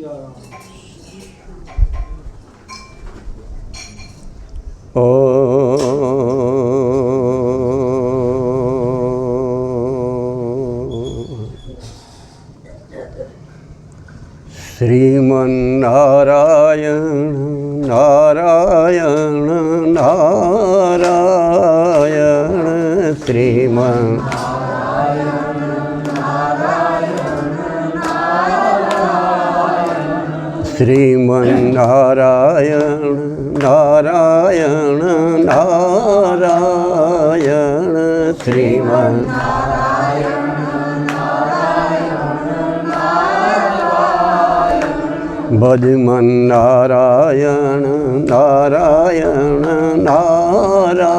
ya. Oo. ભજમન Narayan Narayan Narayan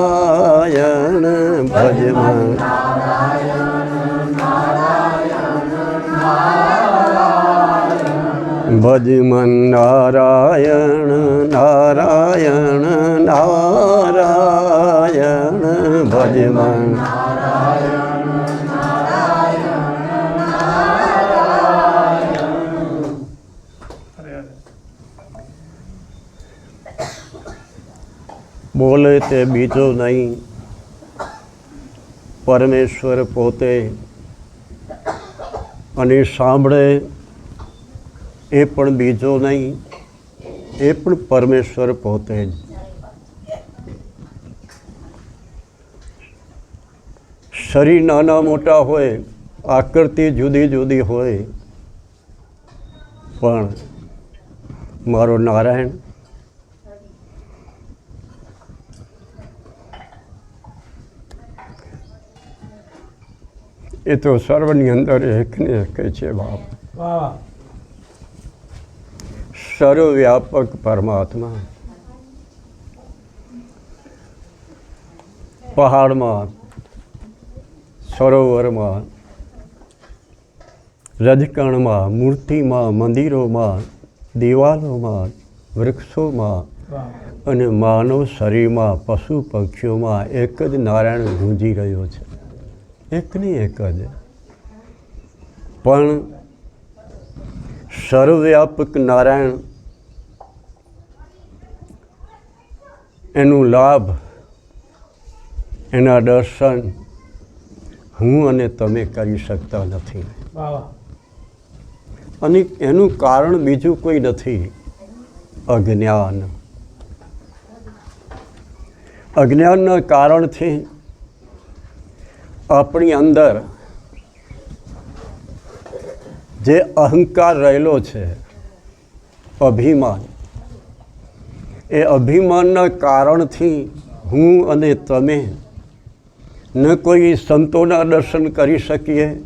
ભજમન ભજમન Narayan Narayan Narayan ભજમન બોલે તે બીજો નહીં. પરમેશ્વર પોતે અને સાંભળે એ પણ બીજો નહીં. એ પણ પરમેશ્વર પોતે જ. શરીર નાના મોટા હોય, આકૃતિ જુદી જુદી હોય, પણ મારો નારાયણ એ તો સર્વની અંદર એકને એક છે બાપ. સર્વવ્યાપક પરમાત્મા. પહાડમાં સરોવરમાં રજકણમાં મૂર્તિમાં મંદિરોમાં દિવાલોમાં વૃક્ષોમાં અને માનવ શરીરમાં પશુ પક્ષીઓમાં એક જ નારાયણ ગુંજી રહ્યો છે. એકની એક જ. પણ સર્વવ્યાપક નારાયણ એનું લાભ એના દર્શન હું અને તમે કરી શકતા નથી. અને એનું કારણ બીજું કોઈ નથી. અજ્ઞાન. અજ્ઞાનના કારણથી આપણી અંદર જે અહંકાર રહેલો છે અભિમાન એ અભિમાનના કારણથી હું અને તમે ન કોઈ સંતોના દર્શન કરી શકીએ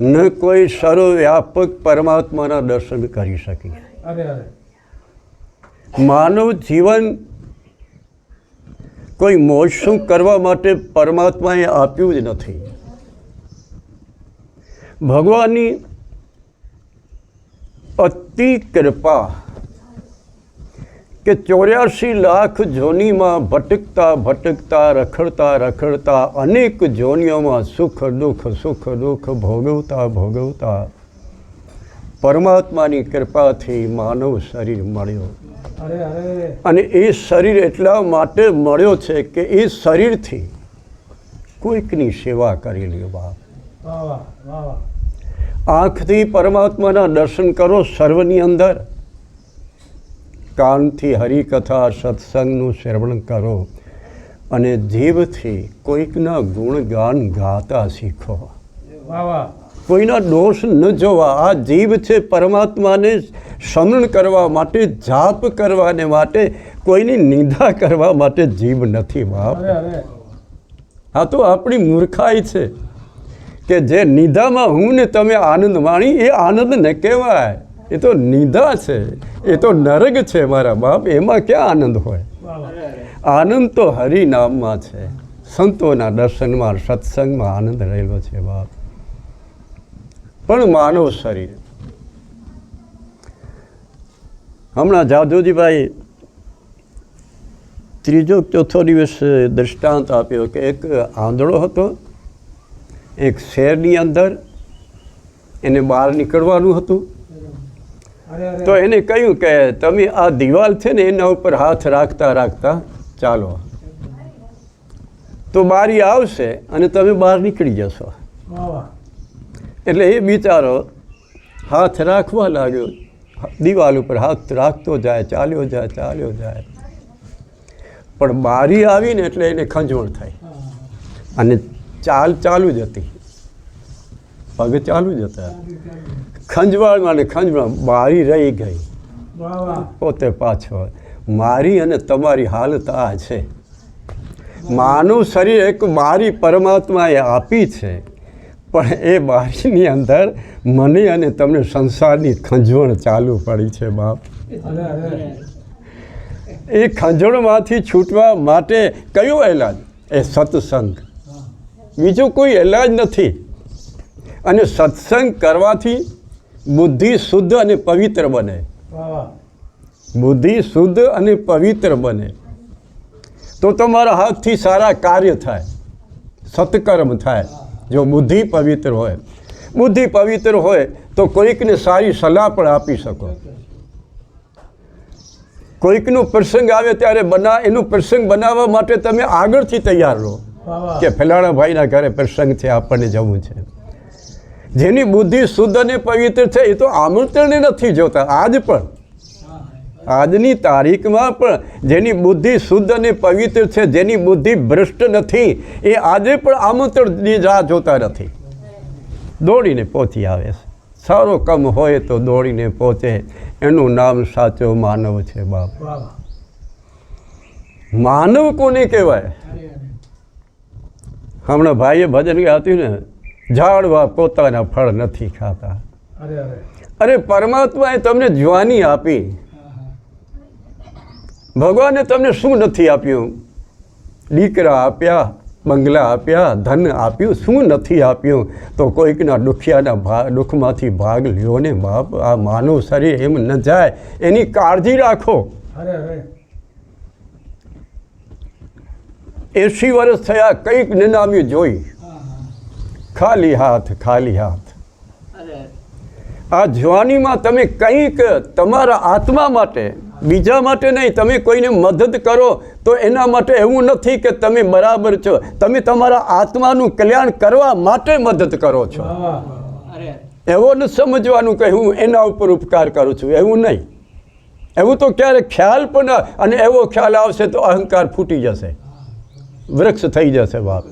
ન કોઈ સર્વવ્યાપક પરમાત્માના દર્શન કરી શકીએ. માનવ જીવન કોઈ મોજશું કરવા માટે પરમાત્માએ આપ્યું જ નથી. ભગવાનની અતિ કૃપા કે ચોર્યાસી લાખ જોનીમાં ભટકતા ભટકતા, રખડતા રખડતા અનેક જોનીઓમાં સુખ, દુઃખ સુખ, દુઃખ ભોગવતા ભોગવતા પરમાત્માની કૃપાથી માનવ શરીર મળ્યો. અને એ શરીર એટલા માટે મળ્યો છે કે એ શરીરથી કોઈકની સેવા કરી લ્યો બાપ. આંખથી પરમાત્માના દર્શન કરો સર્વની અંદર. કાનથી હરિકથા સત્સંગનું શ્રવણ કરો અને જીભથી કોઈકના ગુણગાન ગાતા શીખો. વાહ વાહ. કોઈના દોષ ન જોવા આ જીભ છે પરમાત્માને સમરણ કરવા માટે જાપ કરવાને માટે કોઈની નિંદા કરવા માટે જીભ નથી બાપ. આ તો આપણી મૂર્ખાઈ છે કે જે નિંદામાં હું ને તમે આનંદ માણી એ આનંદ ન કહેવાય. એ તો નિંદા છે એ તો નરગ છે મારા બાપ એમાં ક્યાં આનંદ હોય? આનંદ તો હરિનામમાં છે. સંતોના દર્શનમાં સત્સંગમાં આનંદ રહેલો છે બાપ. પણ માનવ શરીર. હમણાં જાદુજીભાઈ ત્રીજો ચોથો દિવસ દૃષ્ટાંત આપ્યો કે એક આંધળો હતો, એક શહેરની અંદર એને બહાર નીકળવાનું હતું. તો એને કહ્યું કે તમે આ દિવાલ છે ને એના ઉપર હાથ રાખતા રાખતા ચાલો. તો બારી આવશે અને તમે બહાર નીકળી જશો. એટલે એ બિચારો હાથ રાખવા લાગ્યો. દિવાલ ઉપર હાથ રાખતો જાય ચાલ્યો જાય ચાલ્યો જાય. પણ બારી આવીને એટલે એને ખંજવણ થઈ અને ચાલ ચાલુ જ હતી. પગ ચાલુ જ હતા. ખંજવાળમાં ને ખંજવાળ બારી રહી ગઈ. પોતે પાછો મારી અને તમારી હાલત આ છે. માનવ શરીર એક મારી પરમાત્માએ આપી છે. પણ એ બારીની અંદર મને અને તમને સંસારની ખંજવણ ચાલુ પડી છે, બાપ. એ ખંજવણમાંથી છૂટવા માટે કયો એલાજ એ સત્સંગ. બીજો કોઈ એલાજ નથી. અને સત્સંગ કરવાથી બુદ્ધિ શુદ્ધ અને પવિત્ર બને. બુદ્ધિ શુદ્ધ અને પવિત્ર બને. તો તમારા હાથથી સારા કાર્ય થાય. સત્કર્મ થાય. જો બુદ્ધિ પવિત્ર હોય બુદ્ધિ પવિત્ર હોય તો કોઈકને સારી સલાહ પણ આપી શકો. કોઈકનો પ્રસંગ આવે ત્યારે બના એનો પ્રસંગ બનાવવા માટે તમે આગળથી તૈયાર રહો કે ફલાણા ભાઈના ઘરે પ્રસંગ છે આપણને જવું છે. જેની બુદ્ધિ શુદ્ધ અને પવિત્ર છે એ તો આમંત્રણને નથી જોતા આજ પણ. આજની તારીખમાં પણ જેની બુદ્ધિ શુદ્ધ અને પવિત્ર છે જેની બુદ્ધિ ભ્રષ્ટ નથી એ આજે પણ આમંત્રણની રાહ જોતા નથી. દોડીને પહોંચી આવે છે. સારો કમ હોય તો દોડીને પહોંચે એનું નામ સાચો માનવ છે બાપ. માનવ કોને કહેવાય? હમણાં ભાઈએ ભજન ગાતું ને ઝાડવા પોતાના ફળ નથી ખાતા. અરે પરમાત્માએ તમને જવાની આપી. ભગવાને તમને શું નથી આપ્યું? દીકરા આપ્યા બંગલા આપ્યા ધન આપ્યું શું નથી આપ્યું? તો કોઈકના દુખિયાના ભાગ દુઃખમાંથી ભાગ લ્યો ને બાપ આ માનવ શરીર એમ ન જાય. એની કાળજી રાખો. અરે અરે. વર્ષ થયા કંઈક નિનામી જોઈ. ખાલી હાથ ખાલી હાથ. આ જવાનીમાં તમે કંઈક તમારા આત્મા માટે બીજા માટે નહીં તમે કોઈને મદદ કરો તો એના માટે એવું નથી કે તમે બરાબર છો. તમે તમારા આત્માનું કલ્યાણ કરવા માટે મદદ કરો છો. એવો ન સમજવાનું કે હું એના ઉપર ઉપકાર કરું છું. એવું નહીં. એવું તો ક્યારેક ખ્યાલ પણ અને એવો ખ્યાલ આવશે તો અહંકાર ફૂટી જશે. વૃક્ષ થઈ જશે બાપ.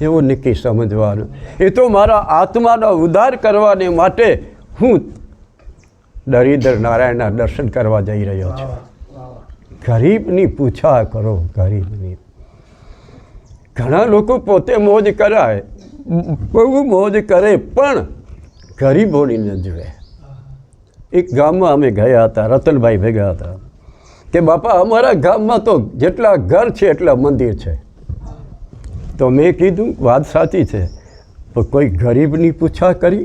એવું નક્કી સમજવાનું. એ તો મારા આત્માનો ઉદ્ધાર કરવાને માટે હું દરિદ્ર નારાયણના દર્શન કરવા જઈ રહ્યો છું. ગરીબની પૂછા કરો ગરીબની. ઘણા લોકો પોતે મોજ કરાય બહુ મોજ કરે પણ ગરીબોની ન જુએ. એક ગામમાં અમે ગયા હતા રતનભાઈ ભેગા હતા કે બાપા અમારા ગામમાં તો જેટલા ઘર છે એટલા મંદિર છે. તો મેં કીધું વાત સાચી છે પણ કોઈ ગરીબની પૂછા કરી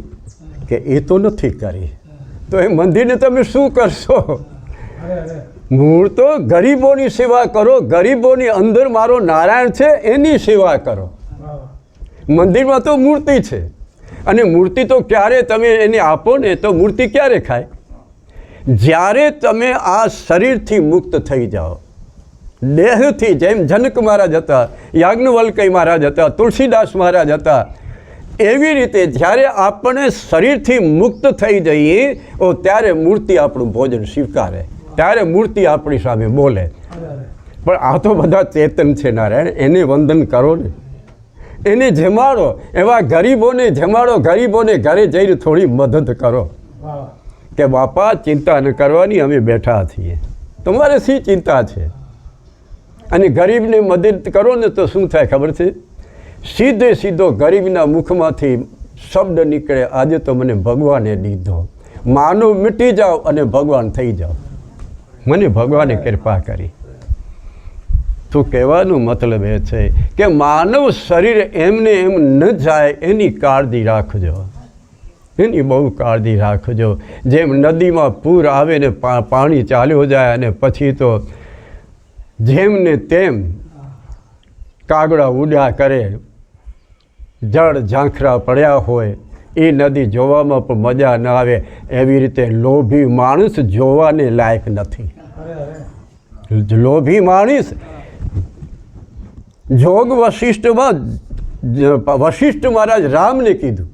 કે એ તો નથી કરી? તો એ મંદિરને તમે શું કરશો? મૂળ તો ગરીબોની સેવા કરો, ગરીબોની અંદર મારો નારાયણ છે, એની સેવા કરો. મંદિરમાં તો મૂર્તિ છે. અને મૂર્તિ તો ક્યારે તમે એને આપો ને, તો મૂર્તિ ક્યારે ખાય? જ્યારે તમે આ શરીરથી મુક્ત થઈ જાઓ. દેહથી, જેમ જનક મહારાજ હતા, યાજ્ઞવલ્કય મહારાજ હતા, તુલસીદાસ મહારાજ હતા એવી રીતે જ્યારે આપણે શરીરથી મુક્ત થઈ જઈએ, ઓ ત્યારે મૂર્તિ આપણું ભોજન સ્વીકારે. ત્યારે મૂર્તિ આપણી સામે બોલે. પણ આ તો બધા ચેતન છે નારાયણ, એને વંદન કરો ને. એને જમાડો, એવા ગરીબોને જમાડો, ગરીબોને ઘરે જઈને થોડી મદદ કરો. કે બાપા, ચિંતા ન કરવાની, અમે બેઠા છીએ. તમારે શી ચિંતા છે? અને ગરીબને મદદ કરો ને તો શું થાય ખબર છે? સીધે સીધો ગરીબના મુખમાંથી શબ્દ નીકળે, આજે તો મને ભગવાને દીધો. માનવ મીટી જાઓ અને ભગવાન થઈ જાઓ. મને ભગવાને કૃપા કરી. તો કહેવાનો મતલબ એ છે કે માનવ શરીર એમને એમ ન જાય એની કાળજી રાખજો. એની બહુ કાળજી રાખજો. જેમ નદીમાં પૂર આવે ને પાણી ચાલ્યો જાય અને પછી તો જેમને તેમ કાગડા ઉડ્યા કરે જળ ઝાંખરા પડ્યા હોય, એ નદી જોવામાં પણ મજા ન આવે. એવી રીતે લોભી માણસ જોવાને લાયક નથી. લોભી માણસ જોગ વશિષ્ઠમાં વશિષ્ઠ મહારાજ રામને કીધું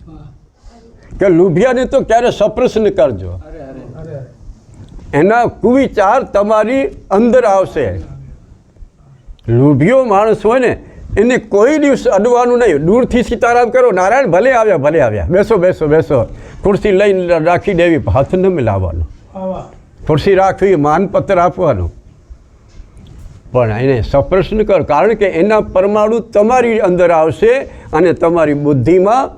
કે લુભિયાને તો ક્યારે સપ્રશ્ન કરજો. એના કુવિચાર તમારી અંદર આવશે. લુભિયો માણસ હોય ને એને કોઈ દિવસ અડવાનું નહીં. દૂરથી સીતારામ કરો નારાયણ ભલે આવ્યા ભલે આવ્યા. બેસો બેસો બેસો. ખુરશી લઈને રાખી દેવી હાથ ન મિલાવવાનો. ખુરશી રાખવી માનપત્ર આપવાનું. પણ એને સપ્રશ્ન કર કારણ કે એના પરમાણુ તમારી અંદર આવશે અને તમારી બુદ્ધિમાં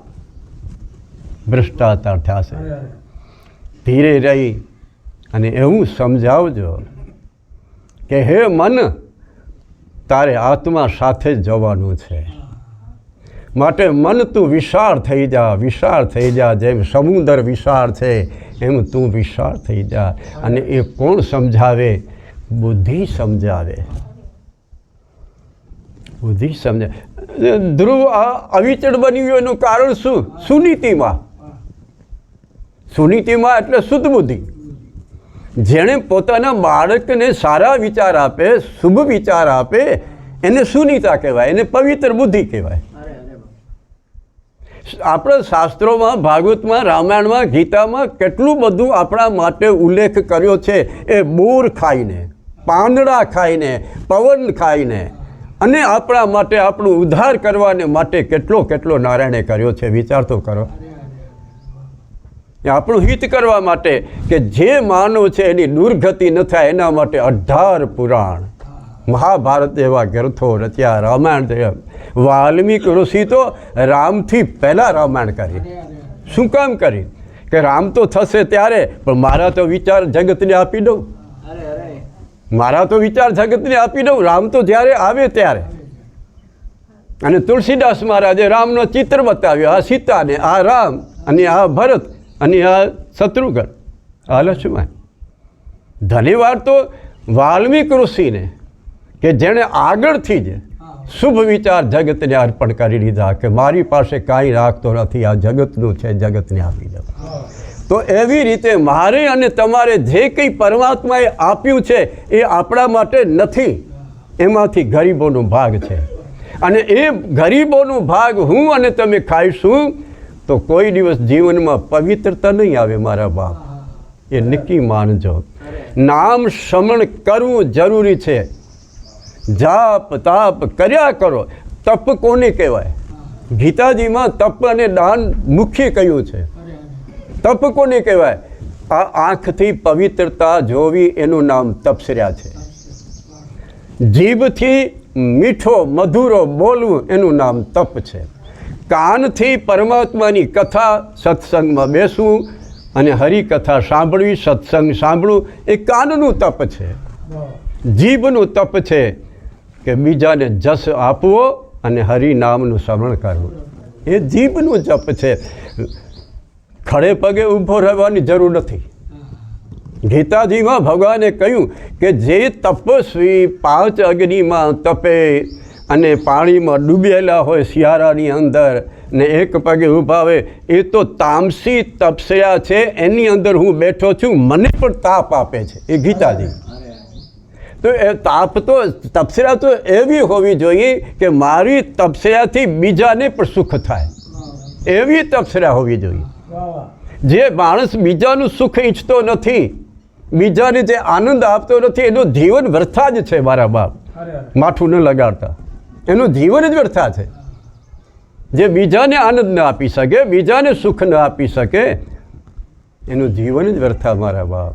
ભ્રષ્ટાચાર થશે. ધીરે રહી અને એવું સમજાવજો કે હે મન તારે આત્મા સાથે જ જવાનું છે. માટે મન તું વિશાળ થઈ જા, વિશાળ થઈ જા, જેમ સમુદર વિશાળ છે, એમ તું વિશાળ થઈ જા. અને એ કોણ સમજાવે? બુદ્ધિ સમજાવે. બુદ્ધિ સમજાવે ધ્રુવ અવિચળ બન્યું એનું કારણ શું? સુનીતિમાં. સુનીતિમાં એટલે શુદ્ધ બુદ્ધિ. જેણે પોતાના બાળકને સારા વિચાર આપે શુભ વિચાર આપે એને સુનિતા કહેવાય એને પવિત્ર બુદ્ધિ કહેવાય. આપણા શાસ્ત્રોમાં ભાગવતમાં રામાયણમાં ગીતામાં કેટલું બધું આપણા માટે ઉલ્લેખ કર્યો છે એ બોર ખાઈને પાંદડા ખાઈને પવન ખાઈને અને આપણા માટે આપણું ઉદ્ધાર કરવાને માટે કેટલો કેટલો નારાયણે કર્યો છે. વિચાર તો કરો. આપણું હિત કરવા માટે કે જે માનવ છે એની દુર્ગતિ ન થાય એના માટે અઢાર પુરાણ. મહાભારત એવા ગ્રંથો રચ્યા, રામાયણ. વાલ્મીક ઋષિ તો રામથી પહેલાં રામાયણ કરી. શું કામ કરી? કે રામ તો થશે ત્યારે, પણ મારા તો વિચાર જગતને આપી દઉં. મારા તો વિચાર જગતને આપી દઉં, રામ તો જ્યારે આવે ત્યારે. અને તુલસીદાસ મહારાજે રામનો ચિત્ર બતાવ્યો, આ સીતાને, આ રામ અને આ ભરત અને આ શત્રુઘ્ન, આ લક્ષ્મણ. ધન્યવાદ તો વાલ્મીક ઋષિને કે જેણે આગળથી જ શુભ વિચાર જગતને અર્પણ કરી દીધા કે મારી પાસે કાંઈ રાખતો નથી, આ જગતનું છે, જગતને આપી દઉં તો એવી રીતે મારે અને તમારે જે કંઈ પરમાત્માએ આપ્યું છે એ આપણા માટે નથી, એમાંથી ગરીબોનો ભાગ છે. અને એ ગરીબોનો ભાગ હું અને તમે ખાઈશું તો કોઈ દિવસ જીવનમાં પવિત્રતા નહીં આવે મારા બાપ. એ નક્કી માનજો નામ શ્રમણ કરવું જરૂરી છે. જાપ, તાપ કર્યા કરો. તપ કોને કહેવાય? ગીતાજીમાં તપ અને દાન મુખ્ય કહ્યું છે? તપ કોને કહેવાય? આ આંખથી પવિત્રતા જોવી એનું નામ તપસર્યા છે. જીભથી મીઠો, મધુરો બોલવું એનું નામ તપ છે. કાનથી પરમાત્માની કથા સત્સંગમાં બેસવું અને હરિકથા સાંભળવી, સત્સંગ સાંભળવું એ કાનનું તપ છે. જીભનું તપ છે કે બીજાને જસ આપવો અને હરિનામનું સ્મરણ કરવું. એ જીભનું જપ છે. ખડે પગે ઊભો રહેવાની જરૂર નથી. ગીતાજીમાં ભગવાને કહ્યું કે જે તપસ્વી પાંચ અગ્નિમાં તપે અને પાણીમાં ડૂબેલા હોય શિયાળાની અંદર ને એક પગે ઊભા હોય એ તો તામસી તપસ્યા છે એની અંદર હું બેઠો છું મને પણ તાપ આપે છે એ ગીતાજી. તો એ તાપ તો તપસ્યા તો એવી હોવી જોઈએ કે મારી તપસ્યાથી બીજાને પણ સુખ થાય. એવી તપસ્યા હોવી જોઈએ. જે માણસ બીજાનું સુખ ઈચ્છતો નથી બીજાને જે આનંદ આપતો નથી એનું જીવન વ્યર્થા જ છે મારા બાપ. માઠું ન લગાડતા. એનું જીવન જ વ્યર્થા છે. જે બીજાને આનંદ ન આપી શકે, બીજાને સુખ ન આપી શકે, એનું જીવન જ વ્યર્થા મારા બાપ.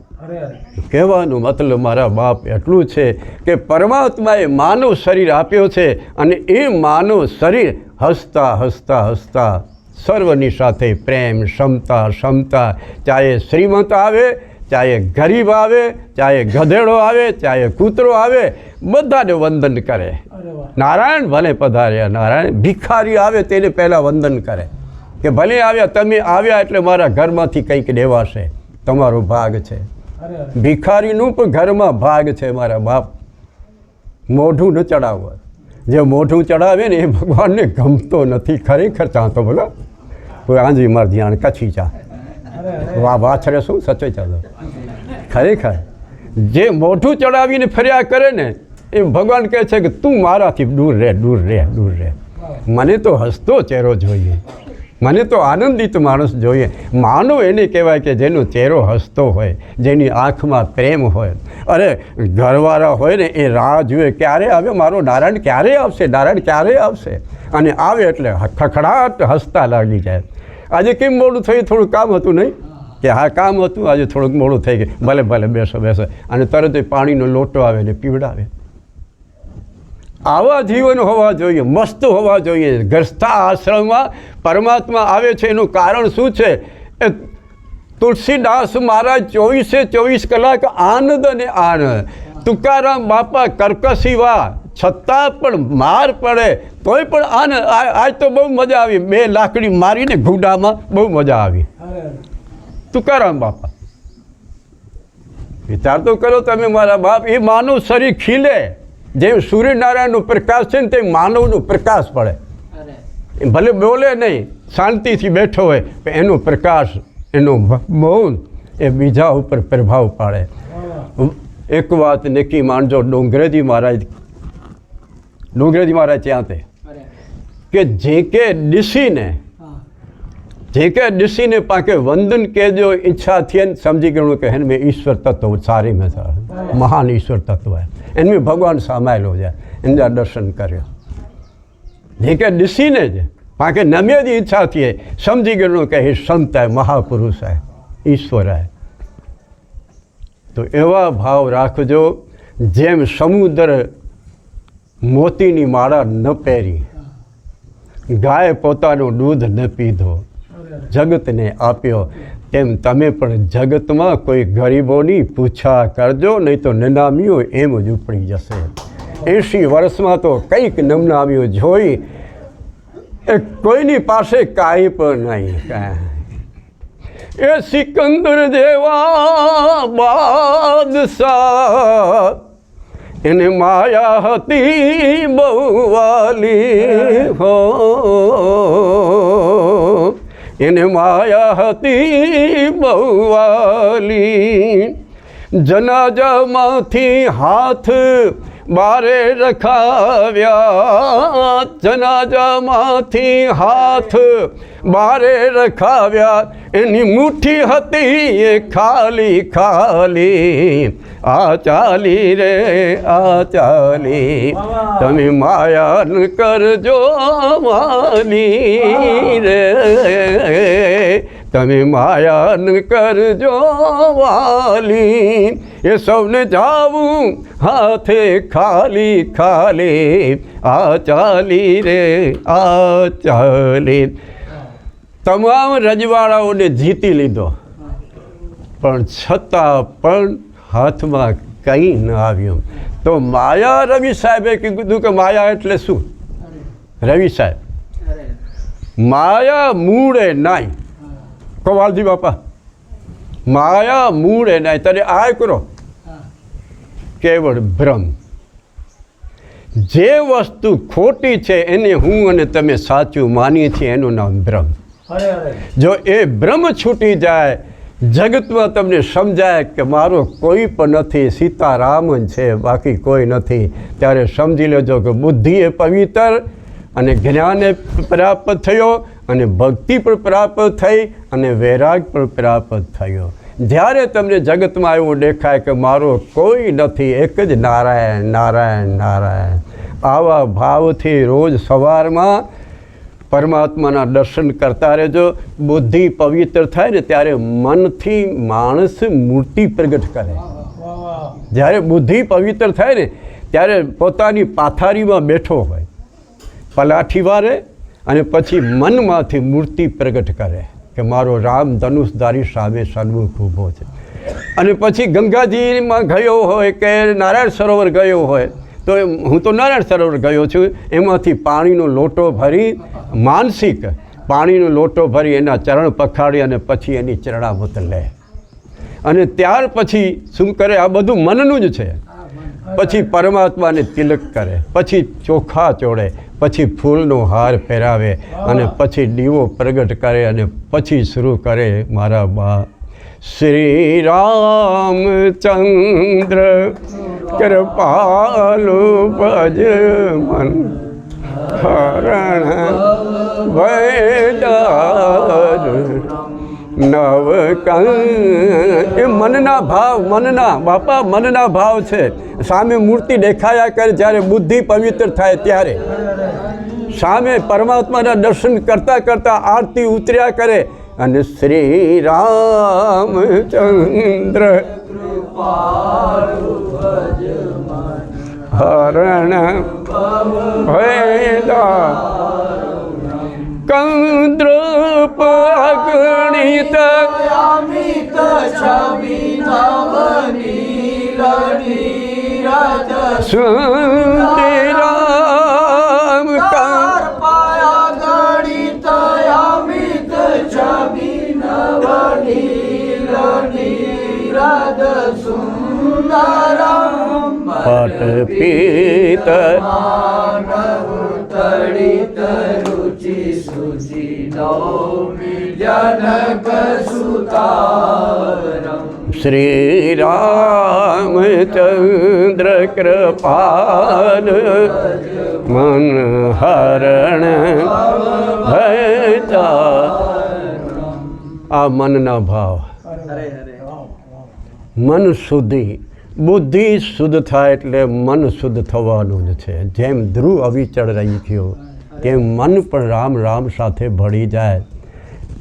કહેવાનું મતલબ મારા બાપ એટલું છે કે પરમાત્માએ માનવ શરીર આપ્યો છે અને એ માનવ શરીર હસતા હસતા હસતા સર્વની સાથે પ્રેમ, ક્ષમતા ક્ષમતા, ચાહે શ્રીમંત આવે ચાહે ગરીબ આવે ચાહે ગધેડો આવે ચાહે કૂતરો આવે બધાને વંદન કરે. નારાયણ ભલે પધાર્યા નારાયણ ભિખારી આવે તેને પહેલાં વંદન કરે. કે ભલે આવ્યા તમે આવ્યા એટલે મારા ઘરમાંથી કંઈક દેવાશે. તમારો ભાગ છે. ભિખારીનું પણ ઘરમાં ભાગ છે મારા બાપ. મોઢું ન ચડાવવા. જે મોઢું ચડાવે ને એ ભગવાનને ગમતો નથી. ખરેખર ચાહતો બોલો. કોઈ આંજી માર ધ્યાન કચ્છી ચા. વાહ વાછરે શું? સચોઈ ચાલો. ખરેખર જે મોઢું ચડાવીને ફર્યા કરે ને એ ભગવાન કહે છે કે તું મારાથી દૂર રહે દૂર રહે દૂર રહે. મને તો હસતો ચહેરો જોઈએ. મને તો આનંદિત માણસ જોઈએ. માનવ એને કહેવાય કે જેનો ચહેરો હસતો હોય, જેની આંખમાં પ્રેમ હોય. અરે, ઘરવાળા હોય ને, એ રાહ જુએ, ક્યારે આવે? મારો નારાયણ ક્યારે આવશે? નારાયણ ક્યારે આવશે? અને આવે એટલે ખખડાટ હસતા લાગી જાય. આજે કેમ મોડું થયું? થોડું કામ હતું નહીં? કે હા, કામ હતું, આજે થોડુંક મોડું થઈ ગયું. ભલે ભલે, બેસો બેસો. અને તરત પાણીનો લોટો આવે ને પીવડાવે. આવા જીવન હોવા જોઈએ, મસ્ત હોવા જોઈએ. ગ્રસ્તા આશ્રમમાં પરમાત્મા આવે છે, એનું કારણ શું છે? એ તુલસીદાસ મહારાજ ચોવીસે ચોવીસ કલાક આનંદ અને આનંદ. તુકારામ બાપા કર્કશીવા, છતાં પણ માર પડે. તોય પણ આનંદ આજ તો બહુ મજા આવી. બે લાકડી મારીને ઘૂંડામાં બહુ મજા આવી. તુકારામ બાપા. વિચાર તો કરો તમે મારા બાપ એ માનવ શરીર ખીલે. જેમ સૂર્યનારાયણનું પ્રકાશ છે ને તેમ માનવનું પ્રકાશ પડે. એ ભલે બોલે નહીં શાંતિથી બેઠો હોય પણ એનો પ્રકાશ એનો મૌન એ બીજા ઉપર પ્રભાવ પાડે. એક વાત નક્કી માનજો ડોંગરેજી મહારાજ ડોંગરેજી મહારાજ ત્યાં તે. કે જે કે ડીસીને जैसे ऐसी पाके वंदन के जो इच्छा थियन, समझी गण में ईश्वर तत्व सारे में था। महान ईश्वर तत्व है इनमें भगवान शामिल हो जाए इनका दर्शन कर जैसे ऐसी पाके नमे की इच्छा थिए, समझी गण कहे संत है महापुरुष है ईश्वर है तो एवं भाव राखजो, जेम समुद्र मोती माला न पेरी, गाय पोता दूध न पीधो। જગતને આપ્યો. તેમ તમે પણ જગતમાં કોઈ ગરીબોની પૂછા કરજો, નહીં તો નનામીઓ એમ જ ઉપડી જશે. એંશી વર્ષમાં તો કંઈક નમનામીઓ જોઈ, એ કોઈની પાસે કાંઈ પણ નહીં. એ સિકંદર જેવા બાદશાહ, એને માયા હતી બહુવાલી. હો એને માયા હતી બહુવાલી. જનાજામાંથી હાથ બારે રખાવ્યા. જનાજામાંથી હાથ બારે રખાવ્યા. એની મુઠ્ઠી હતી એ ખાલી ખાલી. આ ચાલી રે, આ ચાલી. તમે માયાન કરજો માની રે. તમે માયાન કરજો વાલી એ સૌને જાવું હાથે ખાલી ખાલી. આ ચાલી રે, આ ચાલી. તમામ રજવાડાઓને જીતી લીધો. પણ છતાં પણ હાથમાં કંઈ ન આવ્યું. તો માયા રવિ સાહેબે કીધું કે માયા એટલે શું? રવિ સાહેબ. માયા મૂળે નાય. કવાલજી બાપા. માયા મૂળે નાય. તને આ કરો. કેવળ ભ્રમ. જે વસ્તુ ખોટી છે એને હું અને તમે સાચું માનીએ છીએ, એનું નામ ભ્રમ. જો એ ભ્રમ છૂટી જાય, જગતમાં તમને સમજાય કે મારો કોઈ પણ નથી, સીતારામ છે, બાકી કોઈ નથી. ત્યારે સમજી લેજો કે બુદ્ધિ એ પવિત્ર અને જ્ઞાન પ્રાપ્ત થયો અને ભક્તિ પણ પ્રાપ્ત થઈ અને વૈરાગ પણ પ્રાપ્ત થયો. જ્યારે તમને જગતમાં એવું દેખાય કે મારો કોઈ નથી, એક જ નારાયણ નારાયણ નારાયણ. આવા ભાવથી રોજ સવારમાં પરમાત્માના દર્શન કરતા રહેજો. બુદ્ધિ પવિત્ર થાય ને ત્યારે મનથી માણસ મૂર્તિ પ્રગટ કરે. જ્યારે બુદ્ધિ પવિત્ર થાય ને ત્યારે પોતાની પાથારીમાં બેઠો હોય, પલાઠી વારે અને પછી મનમાંથી મૂર્તિ પ્રગટ કરે કે મારો રામ ધનુષધારી સામે સન્મુખ ઊભો છે. અને પછી ગંગાજીમાં ગયો હોય કે નારાયણ સરોવર ગયો હોય, તો હું તો નારાયણ સરોવર ગયો છું, એમાંથી પાણીનો લોટો ભરી માનસિક પાણીનો લોટો ભરી એના ચરણ પખાડી અને પછી એની ચરણામત લે. અને ત્યાર પછી શું કરે? આ બધું મનનું જ છે. પછી પરમાત્માને તિલક કરે. પછી ચોખા ચોડે પછી ફૂલનો હાર પહેરાવે અને પછી દીવો પ્રગટ કરે અને પછી શરૂ કરે મારા બા. શ્રી રામચંદ્ર કૃપાલુ ભજ મન હરણ નવ મનના ભાવ, મનના, બાપા મનના ભાવ છે. સામે મૂર્તિ દેખાયા કરે જ્યારે બુદ્ધિ પવિત્ર થાય ત્યારે. સામે પરમાત્માના દર્શન કરતા કરતા આરતી ઉતર્યા કરે. અને શ્રી રામચંદ્ર હરણ ભેદા કંદ્રુપ અગણિત અમિત છબી નવની લડી રજ સુંદર सुन्दरं पठपीत કંદ્ર રુચિ સુચિ કા જનક પીત શ્રી રામચંદ્ર કૃપાલ મન હરણ ભયતા આ મનના ભાવ મન શુદ્ધિ બુદ્ધિ શુદ્ધ થાય એટલે મન શુદ્ધ થવાનું જ છે. જેમ ધ્રુવ અવિચળ રહી ગયો તેમ મન પણ રામ રામ સાથે ભળી જાય.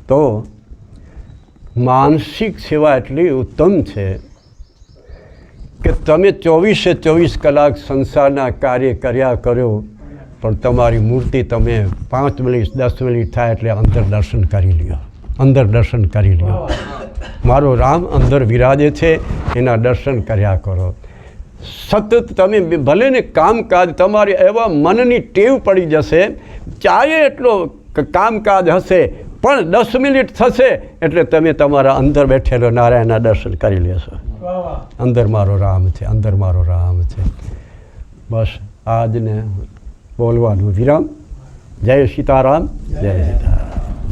તો માનસિક સેવા એટલી ઉત્તમ છે કે તમે ચોવીસે ચોવીસ કલાક સંસારના કાર્ય કર્યા કર્યો, પણ તમારી મૂર્તિ તમે પાંચ મિનિટ, દસ મિનિટ થાય એટલે અંદર દર્શન કરી લ્યો. અંદર દર્શન કરી લ્યો. મારો રામ અંદર વિરાજે છે, એના દર્શન કર્યા કરો. સતત તમે ભલે ને કામકાજ તમારી એવા મનની ટેવ પડી જશે, ચાહે એટલો કામકાજ હશે, પણ દસ મિનિટ થશે, એટલે તમે તમારા અંદર બેઠેલો નારાયણના દર્શન કરી લેશો. અંદર મારો રામ છે, અંદર મારો રામ છે. બસ આજને બોલવાનું વિરામ. જય સીતારામ જય સીતારામ.